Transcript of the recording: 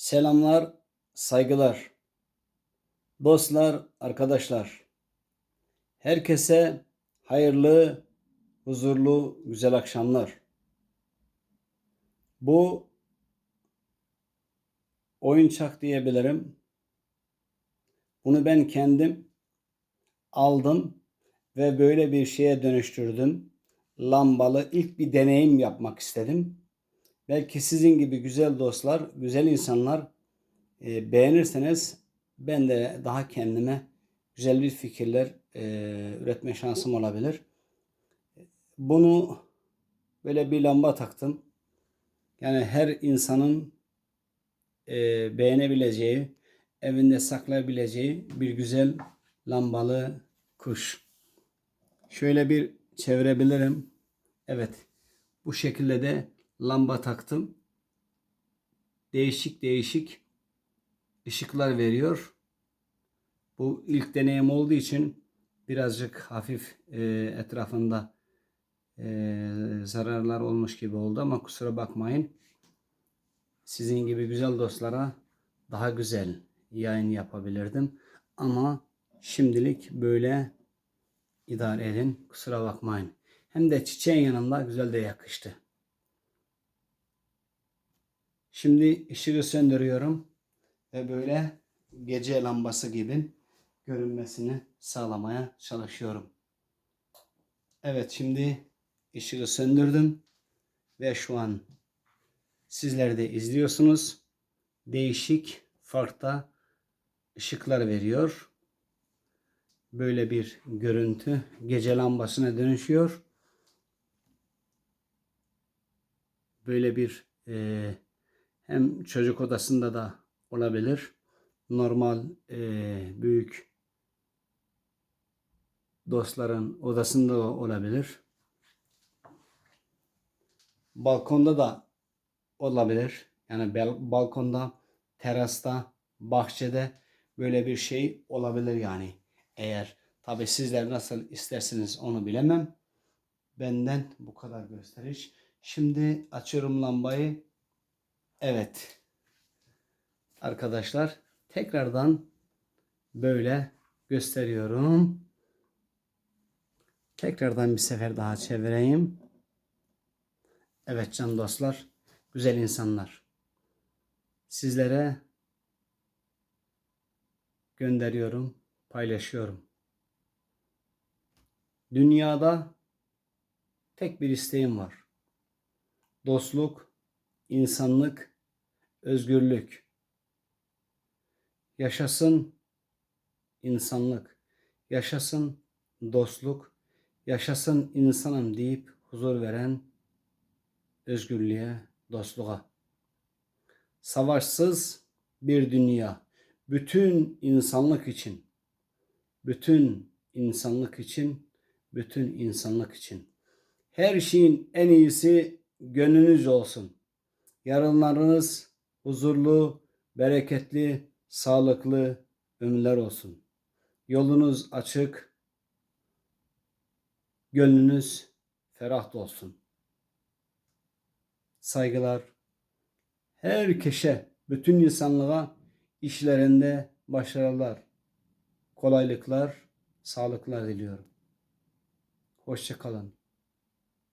Selamlar, saygılar. Dostlar, arkadaşlar. Herkese hayırlı, huzurlu, güzel akşamlar. Bu oyuncak diyebilirim. Bunu ben kendim aldım ve böyle bir şeye dönüştürdüm. Lambalı ilk bir deneyim yapmak istedim. Belki sizin gibi güzel dostlar, güzel insanlar e, beğenirseniz ben de daha kendime güzel bir fikirler e, üretme şansım olabilir. Bunu böyle bir lamba taktım. Yani her insanın e, beğenebileceği, evinde saklayabileceği bir güzel lambalı kuş. Şöyle bir çevirebilirim. Evet. Bu şekilde de lamba taktım. Değişik değişik ışıklar veriyor. Bu ilk deneyim olduğu için birazcık hafif e, etrafında e, zararlar olmuş gibi oldu ama kusura bakmayın. Sizin gibi güzel dostlara daha güzel yayın yapabilirdim. Ama şimdilik böyle idare edin. Kusura bakmayın. Hem de çiçeğin yanında güzel de yakıştı. Şimdi ışığı söndürüyorum ve böyle gece lambası gibi görünmesini sağlamaya çalışıyorum. Evet şimdi ışığı söndürdüm ve şu an sizler de izliyorsunuz. Değişik farklı ışıklar veriyor. Böyle bir görüntü gece lambasına dönüşüyor. Böyle bir e, hem çocuk odasında da olabilir. Normal e, büyük dostların odasında da olabilir. Balkonda da olabilir. Yani balkonda, terasta, bahçede böyle bir şey olabilir yani. Eğer tabi sizler nasıl istersiniz onu bilemem. Benden bu kadar gösteriş. Şimdi açıyorum lambayı. Evet. Arkadaşlar tekrardan böyle gösteriyorum. Tekrardan bir sefer daha çevireyim. Evet can dostlar, güzel insanlar. Sizlere gönderiyorum, paylaşıyorum. Dünyada tek bir isteğim var. Dostluk, insanlık, özgürlük. Yaşasın insanlık, yaşasın dostluk, yaşasın insanım deyip huzur veren özgürlüğe, dostluğa. Savaşsız bir dünya, bütün insanlık için, bütün insanlık için, bütün insanlık için. Her şeyin en iyisi gönlünüz olsun. Yarınlarınız huzurlu, bereketli, sağlıklı ömürler olsun. Yolunuz açık, gönlünüz ferah olsun. Saygılar. Herkese, bütün insanlığa işlerinde başarılar, kolaylıklar, sağlıklar diliyorum. Hoşçakalın.